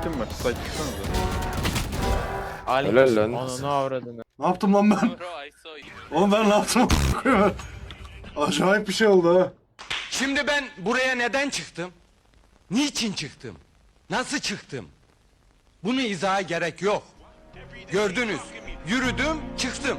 Ultim var. Site çıksanıza. Helal lan. Ananı avradını. Ne yaptım lan ben? Oğlum ben ne yaptım? Acayip bir şey oldu ha. Şimdi ben buraya neden çıktım? Niçin çıktım? Nasıl çıktım? Bunu izaha gerek yok. Gördünüz. Yürüdüm, çıktım.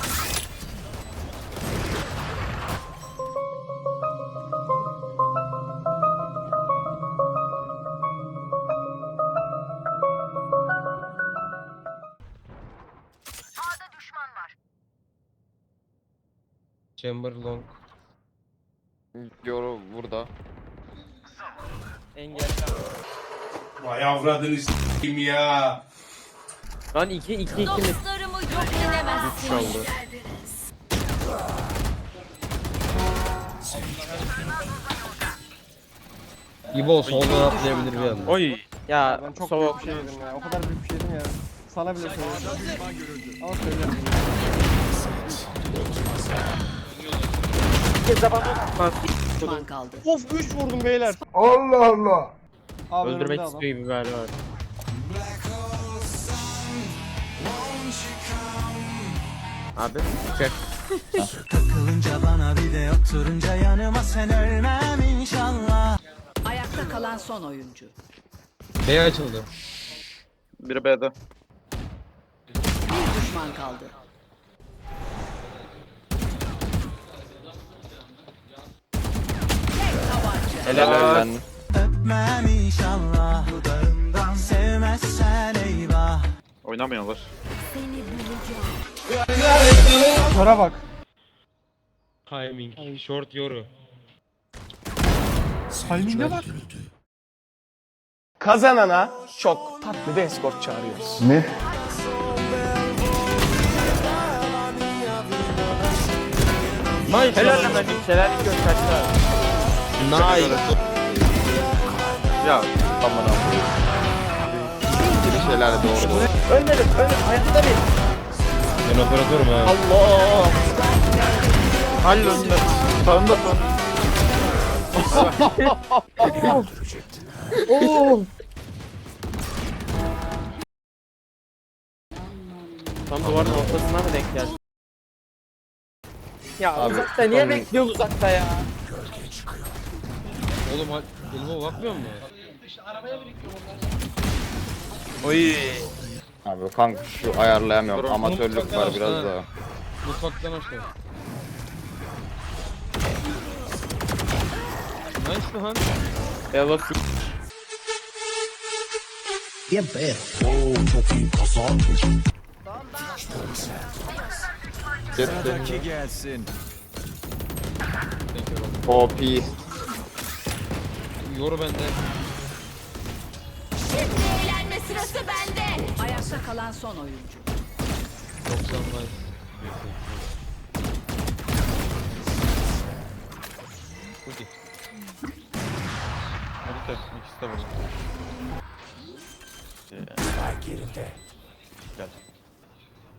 Chamber long. Yoru burada. Engel. Vay avradını s**eyim ya. Lan 2 2 2 mi? Dostlarımı yok edemezsiniz. Çaldı. İbo soldan atlayabilir bir anda. Oy. Ya Ben çok soğuk. büyük bir şey yedim ya. O kadar büyük bir şey yedim ya. Sana bile söylüyorum. Ama söylüyorum. Düşman kaldı. Of 3 vurdum beyler. Allah Allah. Abi Öldürmek önümde adam. istiyor gibi galiba. Abi çıkar. Takılınca bana bir de oturunca yanıma sen ölmem inşallah. Ayakta kalan son oyuncu. B açıldı. Biri B'de. Bir düşman kaldı. Helal lan. Öpmem inşallah dudağından sevmezsen eyvah. Oynamayanlar. Köre bak. Timing. Short yoru. Timing'e bak. Kazanana çok tatlı bir escort çağırıyoruz. Helal lan hadi. Şelalik gör kaçtı. Nice. Ya. Aman. Bir şeyler doğru. Ölmedim. Ölmedim. Hayatta bir. Ben operatörüm ha. Allah. Önünde. Sağında son. Tam duvarın ortasına mı denk geldi? Ya Abi, uzakta niye tam- bekliyor uzakta ya? Oğlum elime bakmıyor mu? Oy. Abi kanka şu ayarlayamıyorum. Dur, Amatörlük var biraz ha. daha. Mutfaktan aşağı. Nice lan. Ela Gitti. gelsin. OP. yoru bende. Eğlenme sırası bende. Ayakta kalan son oyuncu. 90 nice. Ulti. Hadi test. İkisi de burada.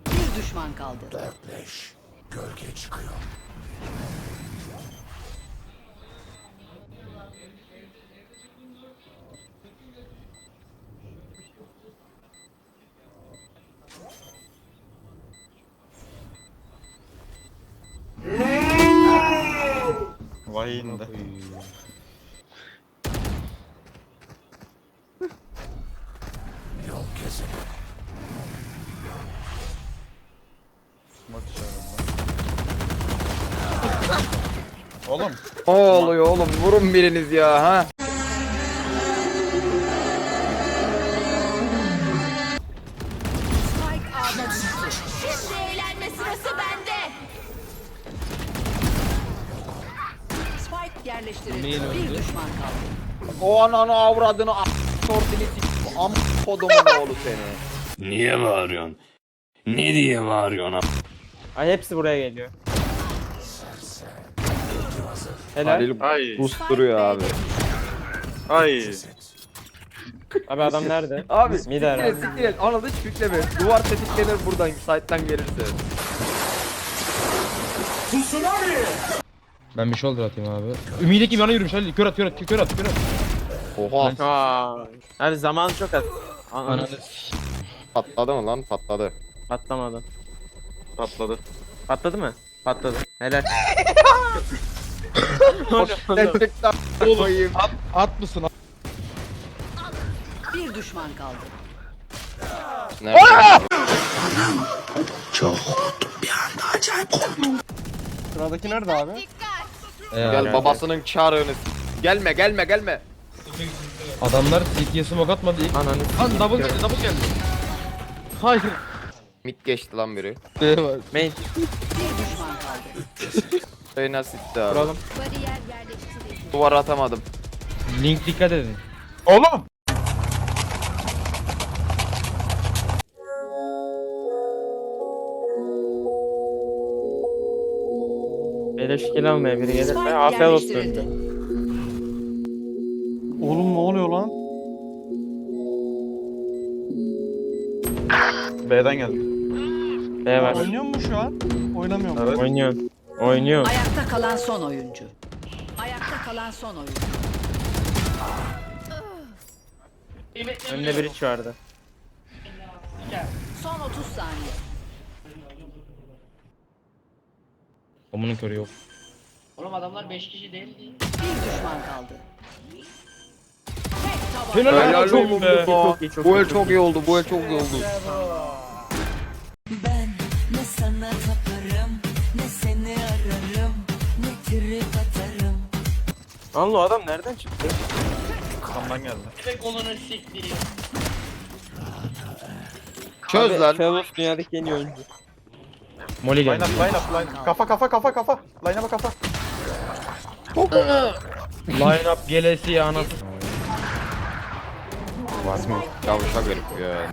Bir düşman kaldı. Vay indi. Oğlum. Ne oluyor oğlum? Vurun biriniz ya ha. Yerleştirildi. Bir düşman kaldı. O ananı avradını a- şortini s- am kodumun oğlu seni. Niye bağırıyorsun? Ne diye bağırıyorsun? Ay hepsi buraya geliyor. Helal. Halil Ay. kusturuyor abi. Ay. Abi adam nerede? Abi Mid siktir et herhalde. siktir et. Anıl hiç yükleme. Duvar tetiklenir buradan site'den gelirse. Ben bir shoulder atayım abi. Ümidi kim yana yürümüş Halil. Kör at kör at kör at kör at. Oha. Abi zaman çok az. Ananı Ananı Patladı mı lan? Patladı. patlamadı. Patladı. Patladı mı? Patladı. Helal. Gerçekten koyayım. At mısın? Bir düşman kaldı. Nerede? Sıradaki nerede abi? Gel babasının çağrığını. Gelme gelme gelme. Adamlar CT'ye smoke atmadı ilk. Ananı. Lan double geldi double geldi. Hayır. Mid geçti lan biri. Main. Bir düşman kaldı. Reyna sitti abi. Vuralım. Bariyer yerleştirildi. Duvar atamadım. Link dikkat edin. Oğlum. Beleşkili almaya biri gelir. Spike Ben afiyet olsun. yerleştirildi. Oğlum ne oluyor lan? B'den geldi. B var. Oynuyor mu şu an? Oynamıyor mu? Evet. Oynuyor. Oynuyor. Ayakta kalan son oyuncu. Ayakta kalan son oyuncu. Önünde bir iç vardı. Son 30 saniye. Omunun körü yok. Bir düşman kaldı. Tek. Helal Helal çok olsun be. be. Çok iyi çok Bu iyi. el çok iyi oldu. Bu el çok iyi oldu. Ben ne sana taparım ne seni ararım ne trip atarım Allah o adam nereden çıktı? Kamdan geldi. Çöz lan. Felos dünyadaki en iyi oyuncu. Molly Line geldi. up line up line up. Kafa kafa kafa kafa. Line up'a kafa. Line up gelesi ya anasını. Yavuşak herif ya.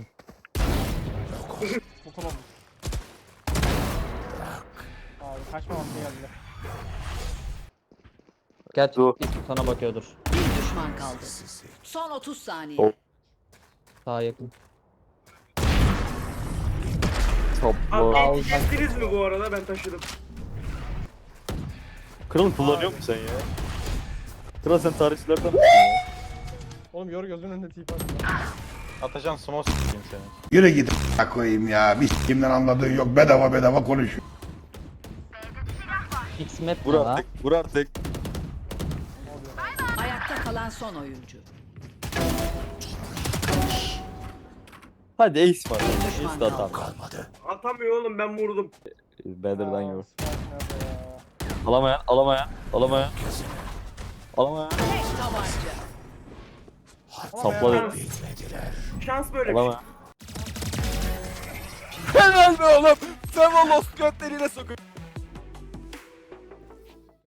Abi kaçma vakti geldi. Gel sana bakıyordur. Bir düşman kaldı. Son 30 saniye. Daha yakın. Toplu. Kırıl kullanıyor musun sen ya? Kral sen tarihçilerden Oğlum yor gözünün önünde tip at. Atacan smoke s**eyim seni. Yürü git koyayım ya. Bir kimden anladığın yok. Bedava bedava konuşuyor. X-Met Vur artık. Vur artık. Ayakta kalan son oyuncu. Hadi ace var. Bir düşman kaldı. Atamıyor oğlum ben vurdum. Better'dan yok. Alamayan, alamayan, alamayan. Alamayan. Tek tabanca. Sapladı. Şans böyle bir şey. Alamayan. Helal be oğlum. Sevolos götlerine sokun.